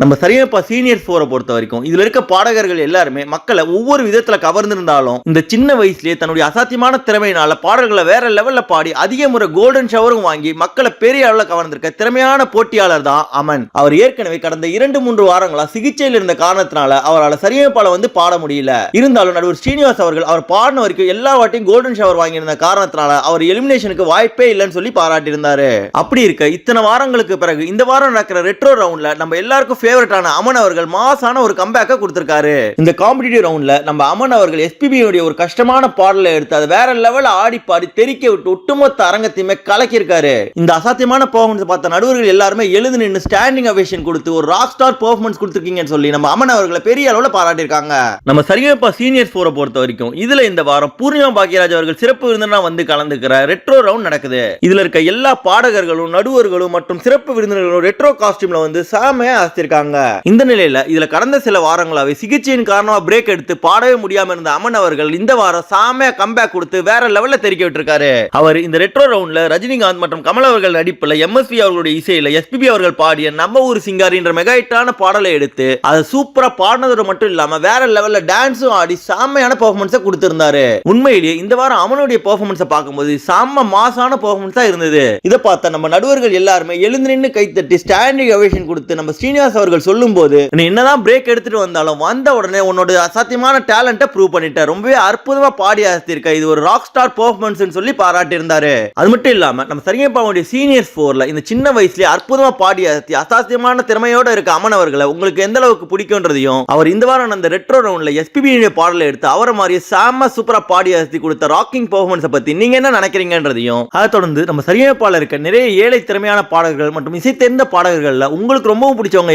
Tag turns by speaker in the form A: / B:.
A: நம்ம சரியப்பா சீனியர்ஸ் ஃபோரை பொறுத்த வரைக்கும் இதுல இருக்க பாடகர்கள் எல்லாருமே மக்களை ஒவ்வொரு விதத்துல கவர்ந்திருந்தாலும் இந்த சின்ன வயசுலயே தன்னுடைய அசாத்தியமான திறமையினால பாடல்களை வேற லெவல்ல பாடி அதிக முறை கோல்டன் ஷவரும் வாங்கி மக்களை பெரிய அளவுல கவர்ந்திருக்க திறமையான போட்டியாளர் தான் அமன். அவர் ஏற்கனவே கடந்த இரண்டு மூன்று வாரங்களா சிகிச்சையில் இருந்த காரணத்தினால அவரால் சரியப்பால வந்து பாட முடியல. இருந்தாலும் நடுவர் ஸ்ரீனிவாஸ் அவர்கள் அவர் பாடின வரைக்கும் எல்லா வாட்டியும் கோல்டன் ஷவர் வாங்கியிருந்த காரணத்தினால அவர் எலிமினேஷனுக்கு வாய்ப்பே இல்லைன்னு சொல்லி பாராட்டியிருந்தாரு. அப்படி இருக்க இத்தனை வாரங்களுக்கு பிறகு இந்த வாரம் நடக்கிற ரெட்ரோ ரவுண்ட்ல நம்ம எல்லாருக்கும் ஃபேவரட்டான அமன் அவர்கள் மாசான ஒரு கம்பேக்கை கொடுத்திருக்காரு. இந்த காம்படிட்டிவ் ரவுண்ட்ல நம்ம அமன் அவர்கள் எஸ்பிபி உடைய ஒரு கஷ்டமான பாடலை எடுத்து அதை வேற லெவல்ல ஆடி பாடி தெறிக்க விட்டு ஒட்டுமொத்த அரங்கத்தையுமே கலக்கியிருக்காரு. இந்த அசாத்தியமான பெர்ஃபார்மன்ஸ் பார்த்த நடுவர்கள் எல்லாருமே எழுந்து நின்று ஸ்டாண்டிங் அவேஷன் கொடுத்து ஒரு ராக் ஸ்டார் பெர்ஃபார்மன்ஸ் கொடுத்துருக்கீங்கன்னு சொல்லி நம்ம அமன் அவர்களை பெரிய அளவுல பாராட்டியிருக்காங்க. நம்ம சரியப்பா சீனியர்ஸ் ஃபோரை பொறுத்த வரைக்கும் இதுல இந்த வாரம் பூர்ணிமா பாக்கியராஜ் அவர்கள் சிறப்பு விருந்தினா வந்து கலந்துக்கிற ரெட்ரோ ரவுண்ட் நடக்குது. இதுல இருக்க எல்லா பாடகர்களும் நடுவர்களும் மற்றும் சிறப்பு விருந்தினர்களும் ரெட்ரோ காஸ்டியூம்ல வந்து சாமையா அசத்திருக்காங்க இந்த நிலையில இதுல கடந்த சில வாரங்களாவே சிகிச்சையின் காரணமா பிரேக் எடுத்து பாடவே முடியாம இருந்த அமன் அவர்கள் இந்த வாரம் சாமையா கம்பேக் கொடுத்து வேற லெவல்ல தெரிவிக்க விட்டுருக்காரு. அவர் இந்த ரெட்ரோ ரவுண்ட்ல ரஜினிகாந்த் மற்றும் கமல் அவர்கள் நடிப்புல எம்எஸ்வி அவர்களுடைய இசையில எஸ்பிபி அவர்கள் பாடிய நம்ம ஊர் சிங்காரின்ற மெகாயிட்டான பாடலை எடுத்து அதை சூப்பரா பாடினதோட மட்டும் இல்லாம வேற லெவல்ல டான்ஸும் ஆடி செம்மையான பெர்ஃபார்மன்ஸை கொடுத்திருந்தாரு. உண்மையிலேயே இந்த வாரம் அவனுடைய பெர்ஃபார்மன்ஸை பார்க்கும்போது செம்ம மாசான பெர்ஃபார்மன்ஸா இருந்தது. இதை பார்த்தா நம்ம நடுவர்கள் எல்லாருமே எழுந்து நின்று கைத்தட்டி ஸ்டாண்டிங் அவேஷன் கொடுத்து நம்ம ஸ்ரீனிவாஸ் அவர்கள் சொல்லும்போது நீ என்னதான் பிரேக் எடுத்துட்டு வந்தாலும் வந்த உடனே உன்னோட அசாத்தியமான டேலண்ட்டை ப்ரூவ் பண்ணிட்ட. ரொம்பவே அற்புதமா பாடி ஆசித்திருக்க இது ஒரு ராக் ஸ்டார் பெர்ஃபார்மன்ஸ் சொல்லி பாராட்டியிருந்தாரு. அது மட்டும் இல்லாம நம்ம சரியப்பாவுடைய சீனியர்ஸ் ஃபோர்ல இந்த சின்ன வயசுல அற்புதமா பாடி அசத்தி அசாத்தியமான திறமையோட இருக்க அமன் அவர்களை உங்களுக்கு எந்த அளவுக்கு பிடிக்கும்ன்றதையும் அவர் இந்த வாரம் அந்த ரெட்ரோ ரவுண்ட்ல எஸ்பிபி பாடலை எடுத்து அவரை மாதிரியே சாம சூப்பரா பாடி அசத்தி கொடுத்த ராக்கிங் பெர்ஃபார்மன்ஸை பத்தி நீங்க என்ன நினைக்கிறீங்கன்றதையும் அதை தொடர்ந்து நம்ம சரியப்பால இருக்க நிறைய ஏழை திறமையான பாடகர்கள் மற்றும் இசை தெரிந்த பாடகர்கள்ல உங்களுக்கு ரொம்பவும் பிடிச்சவங்க